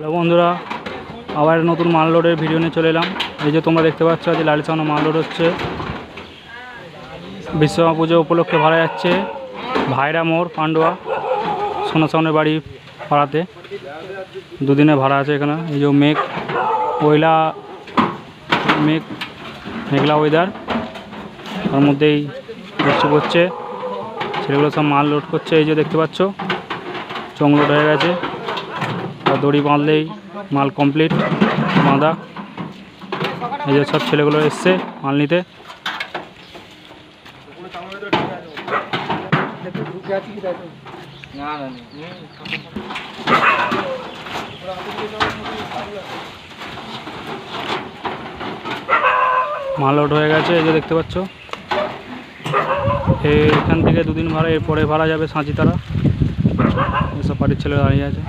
Hello বন্ধুরা, আবার নতুন মাল লোডের ভিডিও নিয়ে চলে এলাম। এই যে তোমরা দেখতে পাচ্ছ, যে লাল সামনে মাল লোড হচ্ছে। বিশ্বকর্মা পুজো উপলক্ষে ভাড়া যাচ্ছে ভাইরা মোড়, পান্ডুয়া, সোনা সামনের বাড়ি পাড়াতে দুদিনে ভাড়া আছে এখানে। এই যে মেঘ ওইলা মেঘ, মেঘলা ওয়েদার তার মধ্যেই বৃষ্টি পড়ছে ছেলেগুলো সব মাল লোড করছে। এই যে দেখতে পাচ্ছ চং লোড হয়ে গেছে। দড়ি বাঁধলেই মাল কমপ্লিট, বাঁধা। এই যে সব ছেলেগুলো এসছে মাল নিতে। মাল লোড হয়ে গেছে, এই যে দেখতে পাচ্ছ। এখান থেকে দুদিন ভাড়া, এরপরে ভাড়া যাবে সাঁচিতারা। এসব বাড়ির ছেলে দাঁড়িয়ে আছে।